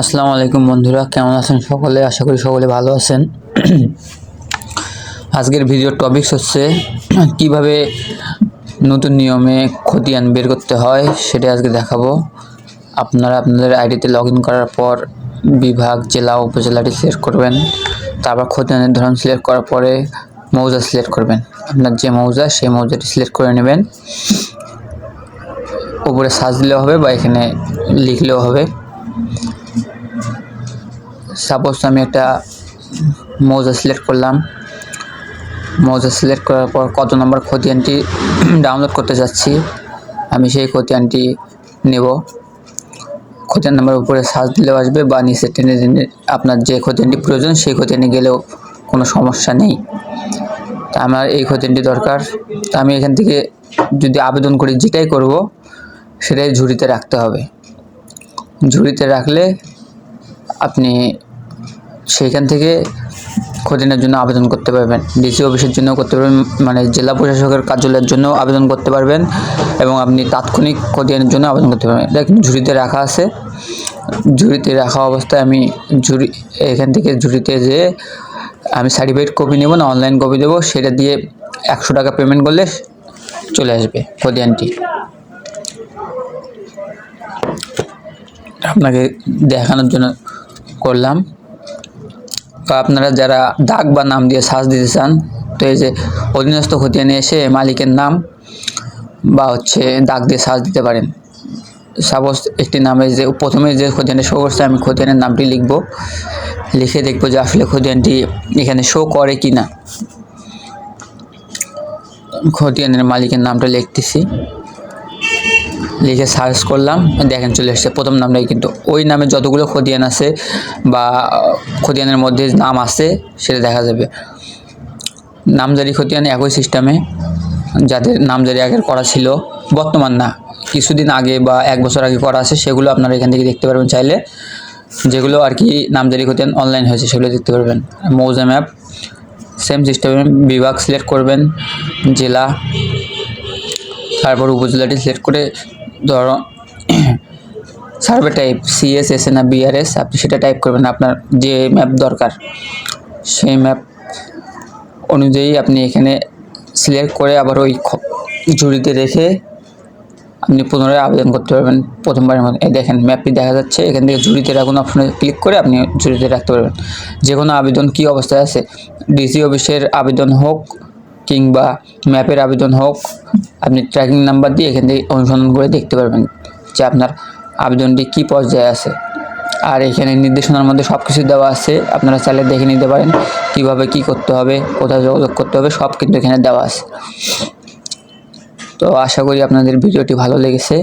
আসসালামু আলাইকুম বন্ধুরা, কেমন আছেন সকলে? আশা করি সকলে ভালো আছেন। আজকের ভিডিওর টপিকস হচ্ছে, কীভাবে নতুন নিয়মে খতিয়ান বের করতে হয় সেটা আজকে দেখাবো। আপনারা আপনাদের আইডিতে লগ করার পর বিভাগ, জেলা, উপজেলাটি সিলেক্ট করবেন। তারপর খতিয়ানের ধরন সিলেক্ট করার পরে মৌজা সিলেক্ট করবেন। আপনার যে মৌজা, সেই মৌজাটি সিলেক্ট করে নেবেন। উপরে সার্চ দিলেও হবে বা এখানে লিখলেও হবে। সাপোজ আমি একটা মৌজা সিলেক্ট করলাম। মৌজা সিলেক্ট করার পর কত নম্বর খতিয়ানটি ডাউনলোড করতে যাচ্ছি, আমি সেই খতিয়ানটি নেব। খতিয়ান নাম্বার উপরে সার্চ দিলেও আসবে বা নিচে টেনে টেনে আপনার যে খতিয়ানটি প্রয়োজন সেই খতিয়ানে গেলেও কোনো সমস্যা নেই। তা আমার এই খতিয়ানটি দরকার। তা আমি এখান থেকে যদি আবেদন করি যেটাই করব, সেটাই ঝুড়িতে রাখতে হবে। ঝুড়িতে রাখলে আপনি সেইখান থেকে খতিয়ানের জন্য আবেদন করতে পারবেন। ডিসি অফিসের জন্য করতে পারবেন মানে জেলা প্রশাসকের কার্যালয়ের জন্য আবেদন করতে পারবেন এবং আপনি তাৎক্ষণিক খতিয়ানের জন্য আবেদন করতে পারবেন। এটা ঝুড়িতে রাখা আছে। ঝুড়িতে রাখা অবস্থায় আমি ঝুড়ি, এখান থেকে ঝুড়িতে যেয়ে আমি সার্টিফিকেট কপি নেব না অনলাইন কপি দেবো, সেটা দিয়ে একশো টাকা পেমেন্ট করলে চলে আসবে খতিয়ানটি আপনাকে দেখানোর জন্য করলাম। তো আপনারা যারা দাগ বা নাম দিয়ে সার্চ দিতে চান, তো এই যে অধীনস্থ খতিয়ানে এসে মালিকের নাম বা হচ্ছে দাগ দিয়ে সার্চ দিতে পারেন। সাপোজ একটি নামে যে প্রথমে যে খতিয়ানে শো করছে, আমি খতিয়ানের নামটি লিখব। লিখে দেখব যে আসলে খতিয়ানটি এখানে শো করে কি না খতিয়ানের মালিকের নামটা লিখতেছি। লিখে সার্চ করলাম। দেখেন চলে এসেছে। প্রথম নামটাই কিন্তু ওই নামে যতগুলো খতিয়ান আছে বা খতিয়ানের মধ্যে নাম আছে, সেটা দেখা যাবে। নামজারি খতিয়ান একই সিস্টেমে যাদের নামজারি আগের করা ছিল, বর্তমান না। কিছুদিন আগে বা এক বছর আগে করা আছে, সেগুলো আপনারা এখান থেকে দেখতে পারবেন চাইলে। যেগুলো আর কি নামজারি খতিয়ান অনলাইন হয়েছে, সেগুলো দেখতে পারবেন। মৌজা ম্যাপ সেম সিস্টেমে বিভাগ সিলেক্ট করবেন, জেলা, তারপর উপজেলাটি সিলেক্ট করে ধরো, সার্ভে টাইপ সিএস এস না বিআরএস আপনি সেটা টাইপ করবেন আপনার যে ম্যাপ দরকার, সেই ম্যাপ অনুযায়ী আপনি এখানে সিলেক্ট করে আবার ওই ঝুড়িতে রেখে আপনি পুনরায় আবেদন করতে পারবেন প্রথমবারের মতো। এই দেখেন ম্যাপটি দেখা যাচ্ছে, এখান থেকে ঝুড়িতে রাখুন অপশনে ক্লিক করে আপনি ঝুড়িতে রাখতে পারবেন। যে কোনো আবেদন কী অবস্থায় আছে ডিসি অফিসের আবেদন হোক কিংবা ম্যাপের আবেদন হোক, আপনি ট্র্যাকিং নাম্বার দিয়ে এখান থেকে অনুসন্ধান করে দেখতে পারবেন যে আপনার আবেদনটি কী পর্যায়ে আছে। আর এখানে নির্দেশনার মধ্যে সব কিছু দেওয়া আছে, আপনারা চাইলে দেখে নিতে পারেন কীভাবে কি করতে হবে, কোথায় যোগাযোগ করতে হবে, সব কিন্তু এখানে দেওয়া আছে। তো আশা করি আপনাদের ভিডিওটি ভালো লেগেছে।